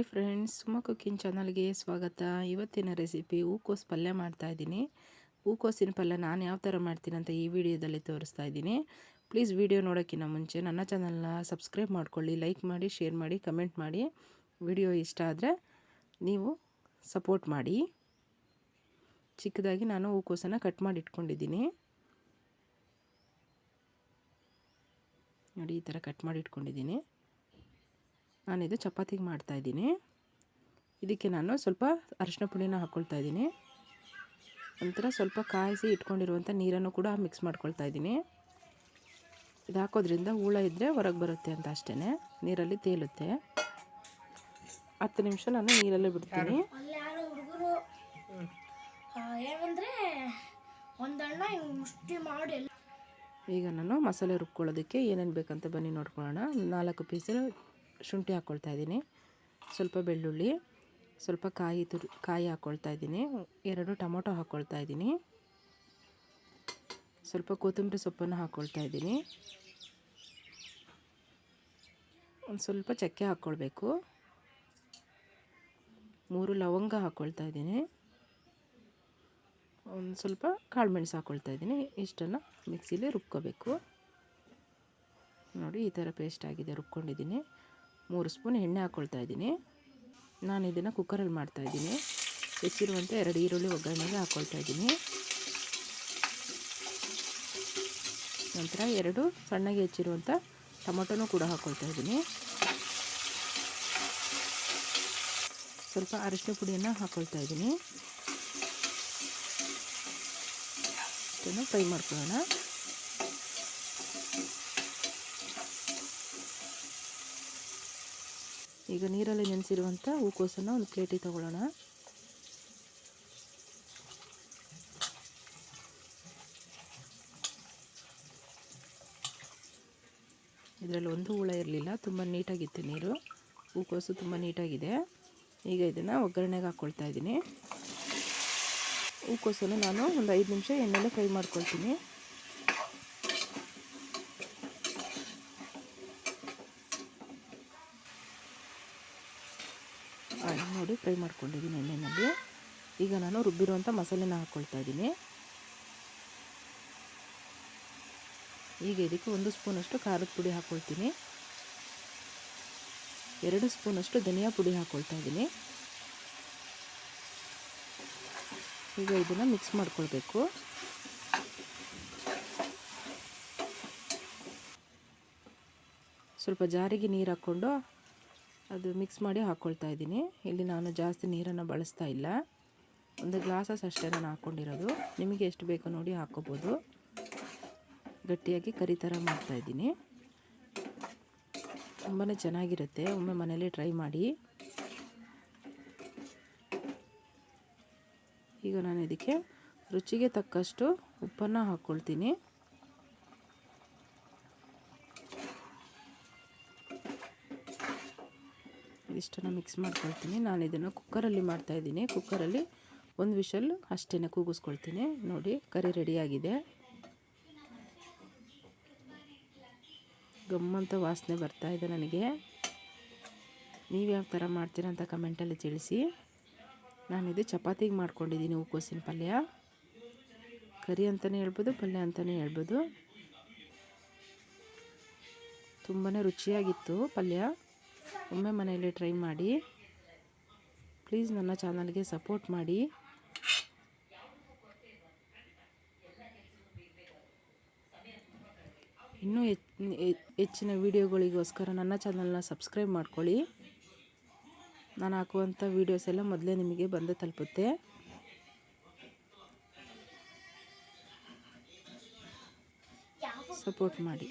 Hi friends ಸುಮ cooking ಚಾನಲ್ಗೆ ಸ್ವಾಗತ. ಇವತ್ತಿನ ರೆಸಿಪಿ ಹೂಕೋಸು ಪಲ್ಯ ಮಾಡ್ತಾಯಿದ್ದೀನಿ ಹೂಕೋಸಿನ ಪಲ್ಯ ನಾನು ಯಾವ ಥರ ಮಾಡ್ತೀನಿ ಅಂತ ಈ ವಿಡಿಯೋದಲ್ಲಿ ತೋರಿಸ್ತಾ ಇದ್ದೀನಿ. ಪ್ಲೀಸ್ ವಿಡಿಯೋ ನೋಡೋಕ್ಕಿಂತ ಮುಂಚೆ ನನ್ನ ಚಾನಲ್ನ ಸಬ್ಸ್ಕ್ರೈಬ್ ಮಾಡ್ಕೊಳ್ಳಿ ಲೈಕ್ ಮಾಡಿ ಶೇರ್ ಮಾಡಿ ಕಮೆಂಟ್ ಮಾಡಿ. ವಿಡಿಯೋ ಇಷ್ಟ ಆದರೆ ನೀವು ಸಪೋರ್ಟ್ ಮಾಡಿ. ಚಿಕ್ಕದಾಗಿ ನಾನು ಹೂಕೋಸನ್ನು ಕಟ್ ಮಾಡಿ ಇಟ್ಕೊಂಡಿದ್ದೀನಿ. ನೋಡಿ ಈ ಥರ ಕಟ್ ಮಾಡಿ ಇಟ್ಕೊಂಡಿದ್ದೀನಿ. ನಾನಿದು ಚಪಾತಿಗೆ ಮಾಡ್ತಾಯಿದ್ದೀನಿ ಇದಕ್ಕೆ ನಾನು ಸ್ವಲ್ಪ ಅರಿಶಿನ ಪುಡಿನ ಹಾಕ್ಕೊಳ್ತಾ ಇದ್ದೀನಿ. ನಂತರ ಸ್ವಲ್ಪ ಕಾಯಿಸಿ ಇಟ್ಕೊಂಡಿರುವಂಥ ನೀರನ್ನು ಕೂಡ ಮಿಕ್ಸ್ ಮಾಡ್ಕೊಳ್ತಾ ಇದ್ದೀನಿ. ಇದು ಹಾಕೋದ್ರಿಂದ ಹೂಳ ಇದ್ದರೆ ಹೊರಗೆ ಬರುತ್ತೆ ಅಂತ ಅಷ್ಟೇ ನೀರಲ್ಲಿ ತೇಲುತ್ತೆ. ಹತ್ತು ನಿಮಿಷ ನಾನು ನೀರಲ್ಲೇ ಬಿಡ್ತೀನಿ. ಈಗ ನಾನು ಮಸಾಲೆ ರುಬ್ಕೊಳ್ಳೋದಕ್ಕೆ ಏನೇನು ಬೇಕಂತ ಬನ್ನಿ ನೋಡ್ಕೊಳ್ಳೋಣ. ನಾಲ್ಕು ಪೀಸ್ ಶುಂಠಿ ಹಾಕ್ಕೊಳ್ತಾ ಇದ್ದೀನಿ. ಸ್ವಲ್ಪ ಬೆಳ್ಳುಳ್ಳಿ, ಸ್ವಲ್ಪ ಕಾಯಿ ತುರಿ, ಕಾಯಿ ಹಾಕ್ಕೊಳ್ತಾ ಇದ್ದೀನಿ. ಎರಡು ಟೊಮೊಟೊ ಹಾಕ್ಕೊಳ್ತಾ ಇದ್ದೀನಿ. ಸ್ವಲ್ಪ ಕೊತ್ತಂಬರಿ ಸೊಪ್ಪನ್ನು ಹಾಕ್ಕೊಳ್ತಾ ಇದ್ದೀನಿ. ಒಂದು ಸ್ವಲ್ಪ ಚಕ್ಕೆ ಹಾಕ್ಕೊಳ್ಬೇಕು ಮೂರು ಲವಂಗ ಹಾಕ್ಕೊಳ್ತಾ ಇದ್ದೀನಿ. ಒಂದು ಸ್ವಲ್ಪ ಕಾಳು ಮೆಣಸು ಹಾಕ್ಕೊಳ್ತಾ ಇದ್ದೀನಿ. ಇಷ್ಟನ್ನು ಮಿಕ್ಸಿಲಿ ರುಬ್ಕೋಬೇಕು. ನೋಡಿ, ಈ ಥರ ಪೇಸ್ಟ್ ಆಗಿದೆ, ರುಬ್ಕೊಂಡಿದ್ದೀನಿ. ಮೂರು ಸ್ಪೂನ್ ಎಣ್ಣೆ ಹಾಕ್ಕೊಳ್ತಾ ಇದ್ದೀನಿ. ನಾನು ಇದನ್ನು ಕುಕ್ಕರಲ್ಲಿ ಮಾಡ್ತಾಯಿದ್ದೀನಿ ಹೆಚ್ಚಿರುವಂಥ ಎರಡು ಈರುಳ್ಳಿ ಒಗ್ಗರಣೆಗೆ ಹಾಕ್ಕೊಳ್ತಾ ಇದ್ದೀನಿ. ನಂತರ ಎರಡು ಸಣ್ಣಗೆ ಹೆಚ್ಚಿರುವಂಥ ಟೊಮೊಟೊನೂ ಕೂಡ ಹಾಕ್ಕೊಳ್ತಾ ಇದ್ದೀನಿ. ಸ್ವಲ್ಪ ಅರಿಶಿನ ಪುಡಿಯನ್ನು ಹಾಕ್ಕೊಳ್ತಾ ಇದ್ದೀನಿ. ಇದನ್ನು ಫ್ರೈ ಮಾಡ್ಕೊಳ್ಳೋಣ. ಈಗ ನೀರಲ್ಲಿ ನೆನೆಸಿರುವಂಥ ಹೂಕೋಸನ್ನು ಒಂದು ಪ್ಲೇಟಿಗೆ ತೊಗೊಳ್ಳೋಣ. ಇದರಲ್ಲಿ ಒಂದು ಹುಳ ಇರಲಿಲ್ಲ, ತುಂಬ ನೀಟಾಗಿತ್ತು ನೀರು. ಹೂಕೋಸು ತುಂಬ ನೀಟಾಗಿದೆ. ಈಗ ಇದನ್ನು ಒಗ್ಗರಣೆಗೆ ಹಾಕ್ಕೊಳ್ತಾ ಇದ್ದೀನಿ. ಹೂಕೋಸನ್ನು ನಾನು ಒಂದು ಐದು ನಿಮಿಷ ಎಣ್ಣೆಲೆ ಫ್ರೈ ಮಾಡ್ಕೊಳ್ತೀನಿ. ನೋಡಿ, ಫ್ರೈ ಮಾಡ್ಕೊಂಡಿದ್ದೀನಿ ಎಣ್ಣೆಯಲ್ಲಿ ಈಗ ನಾನು ರುಬ್ಬಿರುವಂಥ ಮಸಾಲೆನ ಹಾಕ್ಕೊಳ್ತಾ ಇದ್ದೀನಿ. ಈಗ ಇದಕ್ಕೆ ಒಂದು ಸ್ಪೂನಷ್ಟು ಖಾರದ ಪುಡಿ ಹಾಕ್ಕೊಳ್ತೀನಿ ಎರಡು ಸ್ಪೂನಷ್ಟು ಧನಿಯಾ ಪುಡಿ ಹಾಕ್ಕೊಳ್ತಾ ಇದ್ದೀನಿ. ಈಗ ಇದನ್ನು ಮಿಕ್ಸ್ ಮಾಡ್ಕೊಳ್ಬೇಕು. ಸ್ವಲ್ಪ ಜಾರಿಗೆ ನೀರು ಹಾಕ್ಕೊಂಡು ಅದು ಮಿಕ್ಸ್ ಮಾಡಿ ಹಾಕ್ಕೊಳ್ತಾ ಇದ್ದೀನಿ. ಇಲ್ಲಿ ನಾನು ಜಾಸ್ತಿ ನೀರನ್ನು ಬಳಸ್ತಾ ಇಲ್ಲ. ಒಂದು ಗ್ಲಾಸಸ್ ಅಷ್ಟೇ ನಾನು ಹಾಕ್ಕೊಂಡಿರೋದು ನಿಮಗೆ ಎಷ್ಟು ಬೇಕೋ ನೋಡಿ ಹಾಕ್ಕೋಬೋದು ಗಟ್ಟಿಯಾಗಿ ಕರಿ ಥರ ಮಾಡ್ತಾಯಿದ್ದೀನಿ ತುಂಬಾ ಚೆನ್ನಾಗಿರುತ್ತೆ. ಒಮ್ಮೆ ಮನೇಲಿ ಟ್ರೈ ಮಾಡಿ. ಈಗ ನಾನು ಇದಕ್ಕೆ ರುಚಿಗೆ ತಕ್ಕಷ್ಟು ಉಪ್ಪನ್ನು ಹಾಕ್ಕೊಳ್ತೀನಿ ಇಷ್ಟನ್ನು ಮಿಕ್ಸ್ ಮಾಡ್ಕೊಳ್ತೀನಿ. ನಾನು ಇದನ್ನು ಕುಕ್ಕರಲ್ಲಿ ಮಾಡ್ತಾಯಿದ್ದೀನಿ ಕುಕ್ಕರಲ್ಲಿ ಒಂದು ವಿಷಲ್ ಅಷ್ಟೇ ಕೂಗಿಸ್ಕೊಳ್ತೀನಿ. ನೋಡಿ, ಕರಿ ರೆಡಿಯಾಗಿದೆ ಗಮ್ಮಂತ ವಾಸನೆ ಇದೆ ನನಗೆ. ನೀವು ಯಾವ ಥರ ಮಾಡ್ತೀರ ಅಂತ ಕಮೆಂಟಲ್ಲಿ ತಿಳಿಸಿ. ನಾನಿದು ಚಪಾತಿಗೆ ಮಾಡ್ಕೊಂಡಿದ್ದೀನಿ ಹೂಕೋಸಿನ ಪಲ್ಯ. ಕರಿ ಅಂತಲೇ ಹೇಳ್ಬೋದು, ಪಲ್ಯ ಅಂತಲೇ ಹೇಳ್ಬೋದು. ತುಂಬಾ ರುಚಿಯಾಗಿತ್ತು ಪಲ್ಯ. ಒಮ್ಮೆ ಮನೆಯಲ್ಲಿ ಟ್ರೈ ಮಾಡಿ. ಪ್ಲೀಸ್ ನನ್ನ ಚಾನಲ್ಗೆ ಸಪೋರ್ಟ್ ಮಾಡಿ. ಇನ್ನೂ ಹೆಚ್ಚಿನ ವೀಡಿಯೋಗಳಿಗೋಸ್ಕರ ನನ್ನ ಚಾನಲ್ನ ಸಬ್ಸ್ಕ್ರೈಬ್ ಮಾಡ್ಕೊಳ್ಳಿ. ನಾನು ಹಾಕುವಂಥ ವೀಡಿಯೋಸ್ ಎಲ್ಲ ಮೊದಲೇ ನಿಮಗೆ ಬಂದು ತಲುಪುತ್ತೆ. ಸಪೋರ್ಟ್ ಮಾಡಿ.